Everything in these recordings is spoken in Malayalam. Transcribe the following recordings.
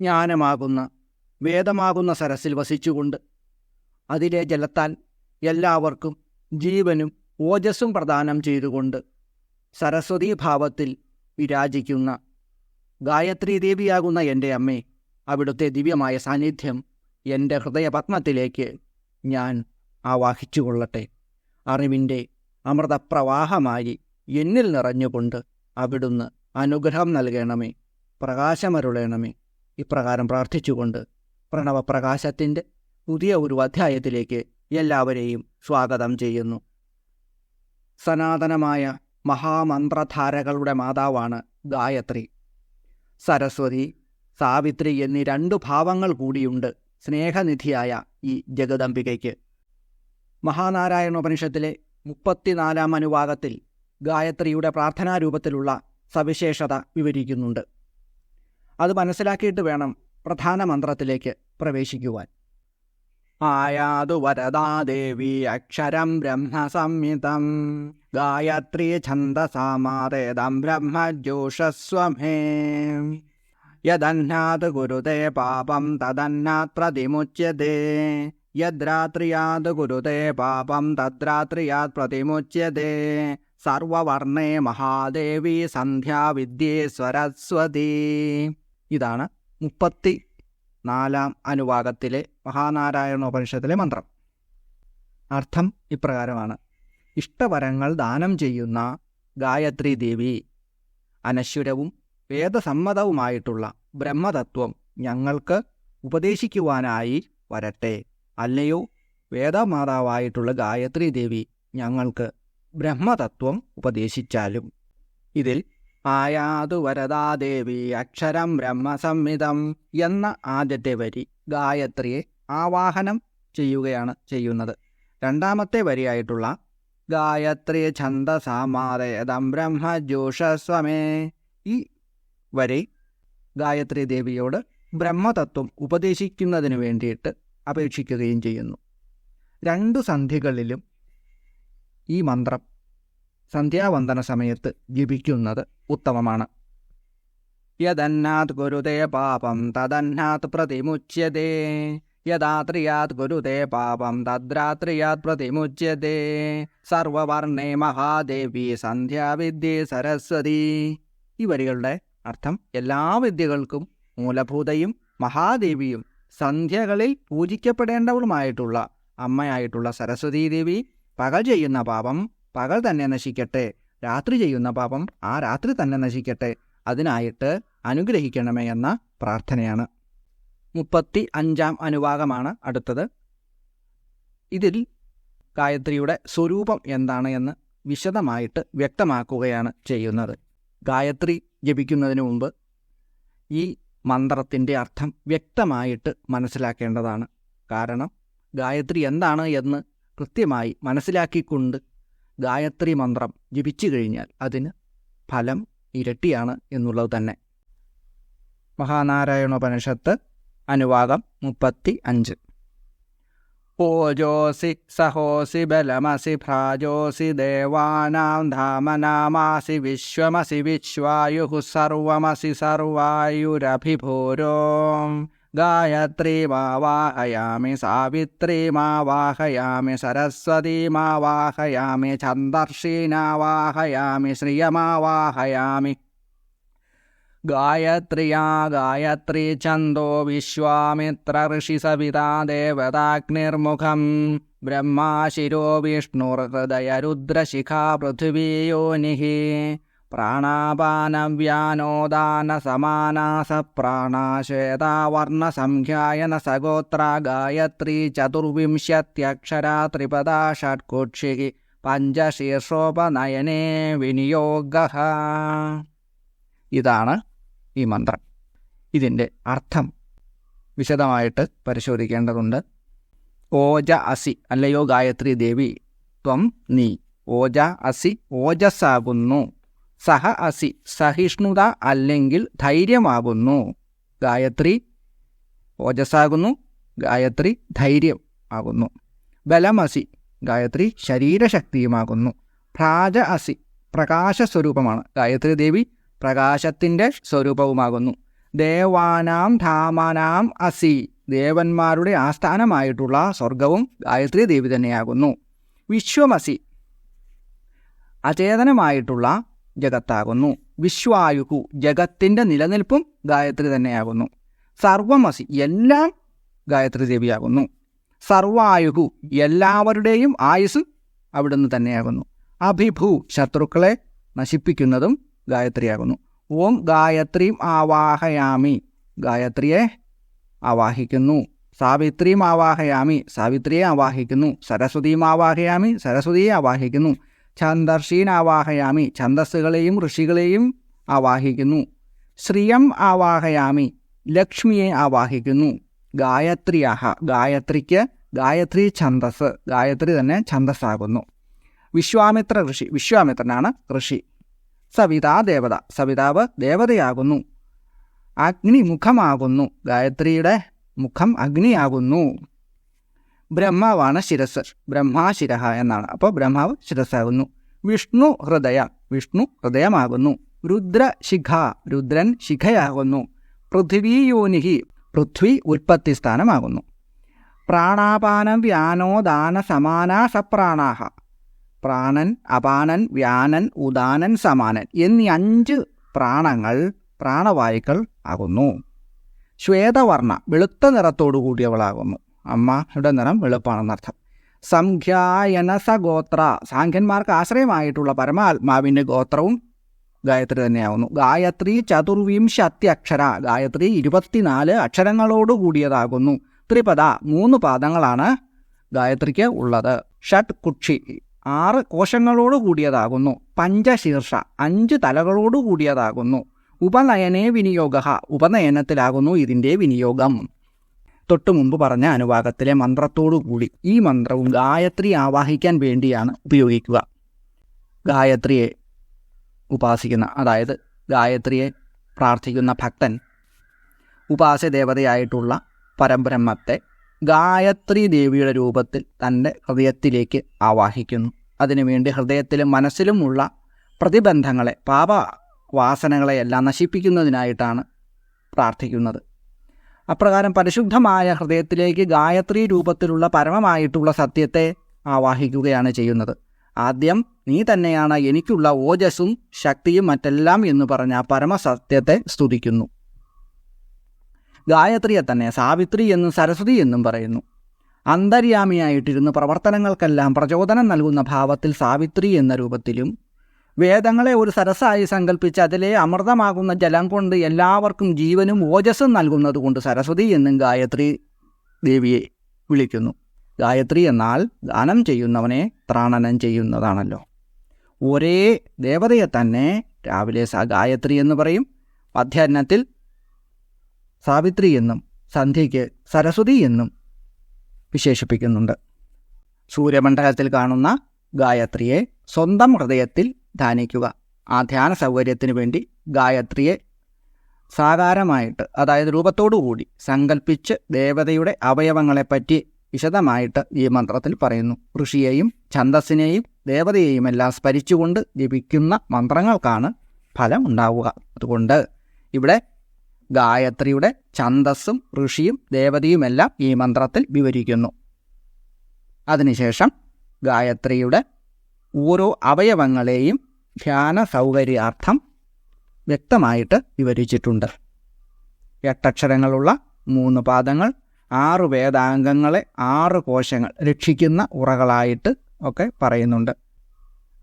ജ്ഞാനമാകുന്ന വേദമാകുന്ന സരസിൽ വസിച്ചുകൊണ്ട് അതിലെ ജലത്താൽ എല്ലാവർക്കും ജീവനും ഓജസ്സും പ്രദാനം ചെയ്തുകൊണ്ട് സരസ്വതീ ഭാവത്തിൽ വിരാജിക്കുന്ന ഗായത്രി ദേവിയാകുന്ന എന്റെ അമ്മേ അവിടുത്തെ ദിവ്യമായ സാന്നിധ്യം എന്റെ ഹൃദയപത്മത്തിലേക്ക് ഞാൻ ആവാഹിച്ചുകൊള്ളട്ടെ. അറിവിന്റെ അമൃതപ്രവാഹമായി എന്നിൽ നിറഞ്ഞുകൊണ്ട് അവിടുന്ന് അനുഗ്രഹം നൽകണമേ പ്രകാശമരുളണമേ. ഇപ്രകാരം പ്രാർത്ഥിച്ചുകൊണ്ട് പ്രണവപ്രകാശത്തിന്റെ പുതിയ ഒരു അധ്യായത്തിലേക്ക് എല്ലാവരെയും സ്വാഗതം ചെയ്യുന്നു. സനാതനമായ മഹാമന്ത്രധാരകളുടെ മാതാവാണ് ഗായത്രി. സരസ്വതി സാവിത്രി എന്നീ രണ്ടു ഭാവങ്ങൾ കൂടിയുണ്ട് സ്നേഹനിധിയായ ഈ ജഗദംബികയ്ക്ക്. മഹാനാരായണോപനിഷത്തിലെ മുപ്പത്തിനാലാം അനുവാദത്തിൽ ഗായത്രിയുടെ പ്രാർത്ഥനാരൂപത്തിലുള്ള സവിശേഷത വിവരിക്കുന്നുണ്ട്. അത് മനസ്സിലാക്കിയിട്ട് വേണം പ്രധാന മന്ത്രത്തിലേക്ക് പ്രവേശിക്കുവാൻ. ആയാതു വരദാ ദേവി അക്ഷരം ബ്രഹ്മസംഹിതം ഗായത്രി ഛന്ദസാമാതേദം ബ്രഹ്മജോഷസ്വമേ യദന്നാത് ഗുരുതേ പാപം തദന്നാത് പ്രതിമുച്യതേ യദ്രാത്രിയാത് ഗുരുതേ പാപം തദ്രാത്രിയാത് പ്രതിമുച്യതേ. സർവവർണേ മഹാദേവി സന്ധ്യാവിദ്യേ സ്വരസ്വതി. ഇതാണ് മുപ്പത്തി നാലാം അനുവാകത്തിലെ മഹാനാരായണോപനിഷത്തിലെ മന്ത്രം. അർത്ഥം ഇപ്രകാരമാണ്. ഇഷ്ടവരങ്ങൾ ദാനം ചെയ്യുന്ന ഗായത്രി ദേവി അനശ്വരവും വേദസമ്മതവുമായിട്ടുള്ള ബ്രഹ്മതത്വം ഞങ്ങൾക്ക് ഉപദേശിക്കുവാനായി വരട്ടെ. അല്ലയോ വേദമാതാവായിട്ടുള്ള ഗായത്രി ദേവി ഞങ്ങൾക്ക് ബ്രഹ്മതത്വം ഉപദേശിച്ചാലും. ഇതിൽ ആയാതു വരദാദേവി അക്ഷരം ബ്രഹ്മസംഹിതം എന്ന ആദ്യത്തെ വരി ഗായത്രിയെ ആവാഹനം ചെയ്യുകയാണ് ചെയ്യുന്നത്. രണ്ടാമത്തെ വരിയായിട്ടുള്ള ഗായത്രി ഛന്ദസാമാതേദം ബ്രഹ്മജോഷസ്വമേ ഈ വരി ഗായത്രി ദേവിയോട് ബ്രഹ്മതത്വം ഉപദേശിക്കുന്നതിന് വേണ്ടിയിട്ട് അപേക്ഷിക്കുകയും ചെയ്യുന്നു. രണ്ടു സന്ധികളിലും ഈ മന്ത്രം സന്ധ്യാവന്ദന സമയത്ത് ജപിക്കുന്നത് ഉത്തമമാണ്. യദന്നാത് ഗുരുതേ പാപം തദന്നാത് പ്രതിമുച്യതേ. യഥാത്രിയാത് ഗുരുദേ പാപം തദ്രാത്രിയാത് പ്രതിമുച്യതേ. സർവവർണേ മഹാദേവി സന്ധ്യാവിദ്യേ സരസ്വതി. ഈ വരികളുടെ അർത്ഥം എല്ലാ വിദ്യകൾക്കും മൂലഭൂതയും മഹാദേവിയും സന്ധ്യകളിൽ പൂജിക്കപ്പെടേണ്ടവളുമായിട്ടുള്ള അമ്മയായിട്ടുള്ള സരസ്വതീ ദേവി പകൽ ചെയ്യുന്ന പാപം പകൽ തന്നെ നശിക്കട്ടെ. രാത്രി ചെയ്യുന്ന പാപം ആ രാത്രി തന്നെ നശിക്കട്ടെ. അതിനായിട്ട് അനുഗ്രഹിക്കണമേ എന്ന പ്രാർത്ഥനയാണ്. മുപ്പത്തി അഞ്ചാം അനുവാകമാണ് അടുത്തത്. ഇതിൽ ഗായത്രിയുടെ സ്വരൂപം എന്താണ് എന്ന് വിശദമായിട്ട് വ്യക്തമാക്കുകയാണ് ചെയ്യുന്നത്. ഗായത്രി ജപിക്കുന്നതിന് മുമ്പ് ഈ മന്ത്രത്തിന്റെ അർത്ഥം വ്യക്തമായിട്ട് മനസ്സിലാക്കേണ്ടതാണ്. കാരണം ഗായത്രി എന്താണ് എന്ന് കൃത്യമായി മനസ്സിലാക്കിക്കൊണ്ട് ഗായത്രി മന്ത്രം ജപിച്ചു കഴിഞ്ഞാൽ അതിന് ഫലം ഇരട്ടിയാണ് എന്നുള്ളത് തന്നെ. മഹാനാരായണോപനിഷത്ത് അനുവാദം മുപ്പത്തി അഞ്ച് ഓജോസി സഹോസി ബലമസി ഭ്രാജോസി ദേവാനാം ധാമനാമാസി വിശ്വമസി വിശ്വായു സർവമസി സർവായുരഭിഭൂരോ. गायत्री वाहयामि सावित्रीमा वाहयामि, सरस्वती वाहयामि छन्दर्षीना वाहयामि, श्रियमा वाहयामि। गायत्र्या, गायत्री छन्दो विश्वामित्रऋषिसविता देवताग्निर्मुखम्, ब्रह्मा शिरो विष्णुर्हृदयरुद्रशिखा पृथिवी योनिः। സഗോത്ര ഗായത്രി ചതുർവിംശത്യക്ഷരാ ത്രിപദാ ഷട്കുക്ഷി പഞ്ചശീർഷോപനയനേ വിനിയോഗ. ഇതാണ് ഈ മന്ത്രം. ഇതിന്റെ അർത്ഥം വിശദമായിട്ട് പരിശോധിക്കേണ്ടതുണ്ട്. ഓജ അസി അല്ലയോ ഗായത്രി ദേവി ത്വം നീ. ഓജ അസി ഓജസ്സാകുന്നു. സഹ അസി സഹിഷ്ണുത അല്ലെങ്കിൽ ധൈര്യമാകുന്നു. ഗായത്രി ഓജസ്സാകുന്നു ഗായത്രി ധൈര്യം ആകുന്നു ബലമസി ഗായത്രി ശരീരശക്തിയുമാകുന്നു. പ്രാജ അസി പ്രകാശ സ്വരൂപമാണ് ഗായത്രി ദേവി പ്രകാശത്തിന്റെ സ്വരൂപവുമാകുന്നു. ദേവാനാം ധാമാനാം അസി ദേവന്മാരുടെ ആസ്ഥാനമായിട്ടുള്ള സ്വർഗവും ഗായത്രി ദേവി തന്നെയാകുന്നു. വിശ്വമസി അചേതനമായിട്ടുള്ള ജഗത്താകുന്നു. വിശ്വായുഹു ജഗത്തിന്റെ നിലനിൽപ്പും ഗായത്രി തന്നെയാകുന്നു. സർവമസി എല്ലാം ഗായത്രി ദേവിയാകുന്നു. സർവായുഹു എല്ലാവരുടെയും ആയുസ് അവിടുന്ന് തന്നെയാകുന്നു. അഭിഭൂ ശത്രുക്കളെ നശിപ്പിക്കുന്നതും ഗായത്രിയാകുന്നു. ഓം ഗായത്രിയും ആവാഹയാമി. ഗായത്രിയെ ആവാഹിക്കുന്നു. സാവിത്രിയും ആവാഹയാമി. സാവിത്രിയെ ആവാഹിക്കുന്നു. സരസ്വതിയും ആവാഹയാമി. സരസ്വതിയെ ആവാഹിക്കുന്നു. ഛന്ദർഷീൻ ആവാഹയാമി ഛന്ദസ്സുകളെയും ഋഷികളെയും ആവാഹിക്കുന്നു. ശ്രിയം ആവാഹയാമി. ലക്ഷ്മിയെ ആവാഹിക്കുന്നു. ഗായത്രിയാഹ. ഗായത്രിക്ക് ഗായത്രി ഛന്ദസ്. ഗായത്രി തന്നെ ഛന്ദസ്സാകുന്നു. വിശ്വാമിത്ര ഋഷി. വിശ്വാമിത്രനാണ് ഋഷി. സവിതാ ദേവത. സവിതാവ് ദേവതയാകുന്നു. അഗ്നി മുഖമാകുന്നു ഗായത്രിയുടെ മുഖം അഗ്നിയാകുന്നു. ബ്രഹ്മാവാണ് ശിരസ് ബ്രഹ്മാശിര എന്നാണ്. അപ്പോൾ ബ്രഹ്മാവ് ശിരസ്സാകുന്നു. വിഷ്ണു ഹൃദയ. വിഷ്ണു ഹൃദയമാകുന്നു. രുദ്രശിഖ രുദ്രൻ ശിഖയാകുന്നു. പൃഥ്വിയോനിഹി പൃഥ്വി ഉൽപ്പത്തി സ്ഥാനമാകുന്നു. പ്രാണാപാനം വ്യാനോദാന സമാനാ സപ്രാണാഹ. പ്രാണൻ അപാനൻ വ്യാനൻ ഉദാനൻ സമാനൻ എന്നീ അഞ്ച് പ്രാണങ്ങൾ പ്രാണവായുക്കൾ ആകുന്നു. ശ്വേതവർണ വെളുത്ത നിറത്തോടു കൂടിയവളാകുന്നു. അമ്മയുടെ നിറം വെളുപ്പാണെന്നർത്ഥം സംഖ്യായന സഗോത്ര. സാഖ്യന്മാർക്ക് ആശ്രയമായിട്ടുള്ള പരമാത്മാവിന്റെ ഗോത്രവും ഗായത്രി തന്നെയാവുന്നു. ഗായത്രി ചതുർവിംശത്തി അക്ഷര ഗായത്രി ഇരുപത്തിനാല് അക്ഷരങ്ങളോട് കൂടിയതാകുന്നു. ത്രിപദ മൂന്ന് പാദങ്ങളാണ് ഗായത്രിക്ക് ഉള്ളത്. ഷട്ട് കുക്ഷി ആറ് കോശങ്ങളോട് കൂടിയതാകുന്നു. പഞ്ചശീർഷ അഞ്ച് തലകളോട് കൂടിയതാകുന്നു. ഉപനയനേ വിനിയോഗ. ഉപനയനത്തിലാകുന്നു ഇതിന്റെ വിനിയോഗം. തൊട്ടു മുമ്പ് പറഞ്ഞ അനുവാദത്തിലെ മന്ത്രത്തോടു കൂടി ഈ മന്ത്രവും ഗായത്രി ആവാഹിക്കാൻ വേണ്ടിയാണ് ഉപയോഗിക്കുക. ഗായത്രിയെ ഉപാസിക്കുന്ന അതായത് ഗായത്രിയെ പ്രാർത്ഥിക്കുന്ന ഭക്തൻ ഉപാസ്യ ദേവതയായിട്ടുള്ള പരബ്രഹ്മത്തെ ഗായത്രി ദേവിയുടെ രൂപത്തിൽ തന്റെ ഹൃദയത്തിലേക്ക് ആവാഹിക്കുന്നു. അതിനുവേണ്ടി ഹൃദയത്തിലും മനസ്സിലുമുള്ള പ്രതിബന്ധങ്ങളെ പാപവാസനകളെയെല്ലാം നശിപ്പിക്കുന്നതിനായിട്ടാണ് പ്രാർത്ഥിക്കുന്നത്. അപ്രകാരം പരിശുദ്ധമായ ഹൃദയത്തിലേക്ക് ഗായത്രി രൂപത്തിലുള്ള പരമമായിട്ടുള്ള സത്യത്തെ ആവാഹിക്കുകയാണ് ചെയ്യുന്നത്. ആദ്യം നീ തന്നെയാണ് എനിക്കുള്ള ഓജസ്സും ശക്തിയും മറ്റെല്ലാം എന്ന് പറഞ്ഞ പരമസത്യത്തെ സ്തുതിക്കുന്നു. ഗായത്രിയെ തന്നെ സാവിത്രി എന്നും സരസ്വതി എന്നും പറയുന്നു. അന്തര്യാമിയായിട്ടിരുന്ന് പ്രവർത്തനങ്ങൾക്കെല്ലാം പ്രചോദനം നൽകുന്ന ഭാവത്തിൽ സാവിത്രി എന്ന രൂപത്തിലും വേദങ്ങളെ ഒരു സരസായി സങ്കല്പിച്ച് അതിലെ അമൃതമാകുന്ന ജലം കൊണ്ട് എല്ലാവർക്കും ജീവനും ഓജസ്സും നൽകുന്നതുകൊണ്ട് സരസ്വതി എന്നും ഗായത്രി ദേവിയെ വിളിക്കുന്നു. ഗായത്രി എന്നാൽ ദാനം ചെയ്യുന്നവനെ ത്രാണനം ചെയ്യുന്നതാണല്ലോ. ഒരേ ദേവതയെ തന്നെ രാവിലെ സ ഗായത്രി എന്ന് പറയും. മധ്യാഹ്നത്തിൽ സാവിത്രി എന്നും സന്ധ്യയ്ക്ക് സരസ്വതി എന്നും വിശേഷിപ്പിക്കുന്നുണ്ട്. സൂര്യമണ്ഡലത്തിൽ കാണുന്ന ഗായത്രിയെ സ്വന്തം ഹൃദയത്തിൽ ധ്യാനിക്കുക. ആ ധ്യാന സൗകര്യത്തിന് വേണ്ടി ഗായത്രിയെ സാകാരമായിട്ട് അതായത് രൂപത്തോടുകൂടി സങ്കല്പിച്ച് ദേവതയുടെ അവയവങ്ങളെപ്പറ്റി വിശദമായിട്ട് ഈ മന്ത്രത്തിൽ പറയുന്നു. ഋഷിയെയും ഛന്ദസ്സിനെയും ദേവതയെയും എല്ലാം സ്മരിച്ചുകൊണ്ട് ജപിക്കുന്ന മന്ത്രങ്ങൾക്കാണ് ഫലം ഉണ്ടാവുക. അതുകൊണ്ട് ഇവിടെ ഗായത്രിയുടെ ഛന്ദസ്സും ഋഷിയും ദേവതയുമെല്ലാം ഈ മന്ത്രത്തിൽ വിവരിക്കുന്നു. അതിനുശേഷം ഗായത്രിയുടെ ഓരോ അവയവങ്ങളെയും ധ്യാന സൗകര്യാർത്ഥം വ്യക്തമായിട്ട് വിവരിച്ചിട്ടുണ്ട്. എട്ടക്ഷരങ്ങളുള്ള മൂന്ന് പാദങ്ങൾ ആറ് വേദാംഗങ്ങളെ ആറ് കോശങ്ങൾ രക്ഷിക്കുന്ന ഉറകളായിട്ട് ഒക്കെ പറയുന്നുണ്ട്.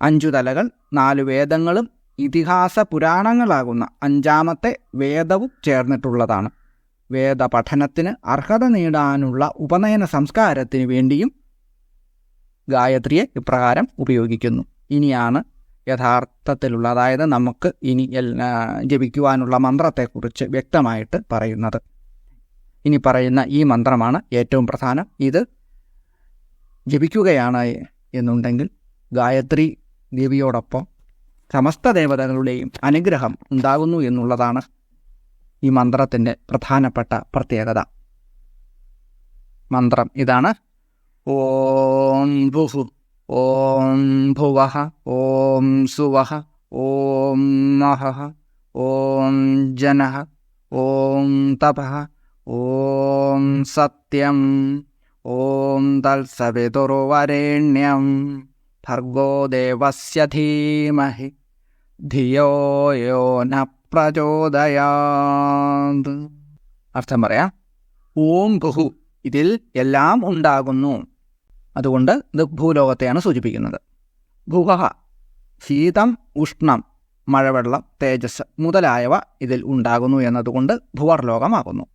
അഞ്ചു തലകൾ നാല് വേദങ്ങളും ഇതിഹാസ പുരാണങ്ങളാകുന്ന അഞ്ചാമത്തെ വേദവും ചേർന്നിട്ടുള്ളതാണ്. വേദപഠനത്തിന് അർഹത നേടാനുള്ള ഉപനയന സംസ്കാരത്തിന് വേണ്ടിയും ഗായത്രിയെ ഇപ്രകാരം ഉപയോഗിക്കുന്നു. ഇനിയാണ് യഥാർത്ഥത്തിലുള്ള അതായത് നമുക്ക് ഇനി ജപിക്കുവാനുള്ള മന്ത്രത്തെക്കുറിച്ച് വ്യക്തമായിട്ട് പറയുന്നത്. ഇനി പറയുന്ന ഈ മന്ത്രമാണ് ഏറ്റവും പ്രധാനം. ഇത് ജപിക്കുകയാണ് എന്നുണ്ടെങ്കിൽ ഗായത്രി ദേവിയോടൊപ്പം സമസ്ത ദേവതകളുടെയും അനുഗ്രഹം ഉണ്ടാകുന്നു എന്നുള്ളതാണ് ഈ മന്ത്രത്തിന്റെ പ്രധാനപ്പെട്ട പ്രത്യേകത. മന്ത്രം ഇതാണ്. ഓം ഭുഹു ഓം ഭുവഹ ഓം സുവഹ ഓം നഹ ഓം ജനഹ ഓം തപഃ ഓം സത്യം ഓം തത്സവിതുർവരേണ്യം ഭർഗോ ദേവസ്യ ധീമഹി ധിയോ യോ ന പ്രചോദയാത്. അർത്ഥം പറയാം ഓം ബഹു ഇതിൽ എല്ലാം ഉണ്ടാകുന്നു. അതുകൊണ്ട് ഇത് ഭൂലോകത്തെയാണ് സൂചിപ്പിക്കുന്നത്. ഭുവഹ ശീതം ഉഷ്ണം മഴവെള്ളം തേജസ് മുതലായവ ഇതിൽ ഉണ്ടാകുന്നു എന്നതുകൊണ്ട് ഭുവർലോകമാകുന്നു.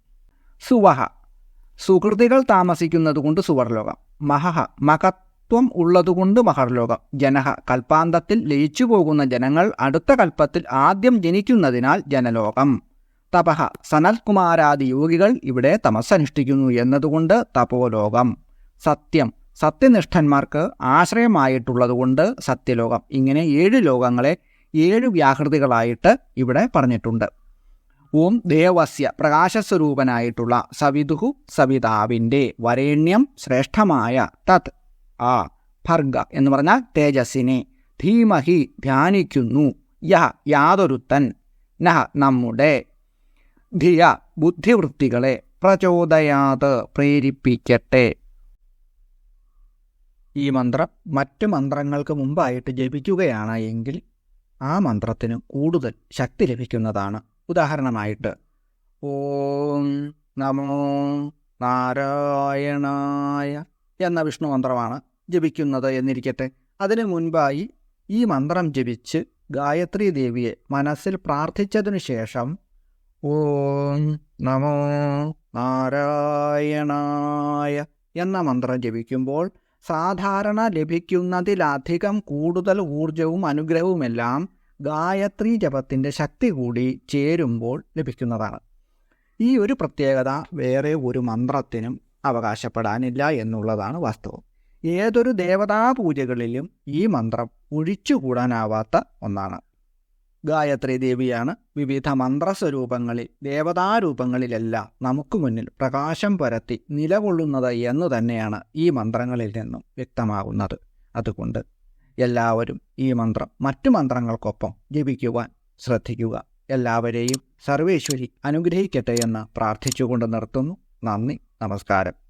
സുവഹ. സുഹൃതികൾ താമസിക്കുന്നതുകൊണ്ട് സുവർലോകം. മഹഹ. മഹത്വം ഉള്ളതുകൊണ്ട് മഹർലോകം. ജനഹ. കൽപ്പാന്തത്തിൽ ലയിച്ചു പോകുന്ന ജനങ്ങൾ അടുത്ത കൽപ്പത്തിൽ ആദ്യം ജനിക്കുന്നതിനാൽ ജനലോകം. തപഹ. സനൽകുമാരാദി യോഗികൾ ഇവിടെ തമസ്സനുഷ്ഠിക്കുന്നു എന്നതുകൊണ്ട് തപോലോകം. സത്യം. സത്യനിഷ്ഠന്മാർക്ക് ആശ്രയമായിട്ടുള്ളതുകൊണ്ട് സത്യലോകം. ഇങ്ങനെ ഏഴ് ലോകങ്ങളെ ഏഴ് വ്യാഹൃതികളായിട്ട് ഇവിടെ പറഞ്ഞിട്ടുണ്ട്. ഓം ദേവസ്യ പ്രകാശസ്വരൂപനായിട്ടുള്ള സവിതുഹു സവിതാവിന്റെ വരേണ്യം ശ്രേഷ്ഠമായ തത് ആ ഭർഗ എന്ന് പറഞ്ഞാൽ തേജസ്സിനെ ധീമഹി ധ്യാനിക്കുന്നു. യ യാതൊരുത്തൻ നഹ നമ്മുടെ. ധിയ ബുദ്ധിവൃത്തികളെ പ്രചോദയാത് പ്രേരിപ്പിക്കട്ടെ. ഈ മന്ത്രം മറ്റ് മന്ത്രങ്ങൾക്ക് മുമ്പായിട്ട് ജപിക്കുകയാണ് എങ്കിൽ ആ മന്ത്രത്തിന് കൂടുതൽ ശക്തി ലഭിക്കുന്നതാണ്. ഉദാഹരണമായിട്ട് ഓം നമോ നാരായണായ എന്ന വിഷ്ണു മന്ത്രമാണ് ജപിക്കുന്നത് എന്നിരിക്കട്ടെ. അതിനു മുൻപായി ഈ മന്ത്രം ജപിച്ച് ഗായത്രി ദേവിയെ മനസ്സിൽ പ്രാർത്ഥിച്ചതിനു ശേഷം ഓം നമോ നാരായണായ എന്ന മന്ത്രം ജപിക്കുമ്പോൾ സാധാരണ ലഭിക്കുന്നതിലധികം കൂടുതൽ ഊർജവും അനുഗ്രഹവുമെല്ലാം ഗായത്രി ജപത്തിന്റെ ശക്തി കൂടി ചേരുമ്പോൾ ലഭിക്കുന്നതാണ്. ഈ ഒരു പ്രത്യേകത വേറെ ഒരു മന്ത്രത്തിനും അവകാശപ്പെടാനില്ല എന്നുള്ളതാണ് വാസ്തവം. ഏതൊരു ദേവതാ പൂജകളിലും ഈ മന്ത്രം ഒഴിച്ചുകൂടാനാവാത്ത ഒന്നാണ്. ഗായത്രി ദേവിയാണ് വിവിധ മന്ത്രസ്വരൂപങ്ങളിൽ ദേവതാരൂപങ്ങളിലെല്ലാം നമുക്ക് മുന്നിൽ പ്രകാശം പരത്തി നിലകൊള്ളുന്നത് എന്ന് തന്നെയാണ് ഈ മന്ത്രങ്ങളിൽ നിന്നും വ്യക്തമാകുന്നത്. അതുകൊണ്ട് എല്ലാവരും ഈ മന്ത്രം മറ്റു മന്ത്രങ്ങൾക്കൊപ്പം ജപിക്കുവാൻ ശ്രദ്ധിക്കുക. എല്ലാവരെയും സർവേശ്വരി അനുഗ്രഹിക്കട്ടെ എന്ന് പ്രാർത്ഥിച്ചുകൊണ്ട് നിർത്തുന്നു. നന്ദി നമസ്കാരം.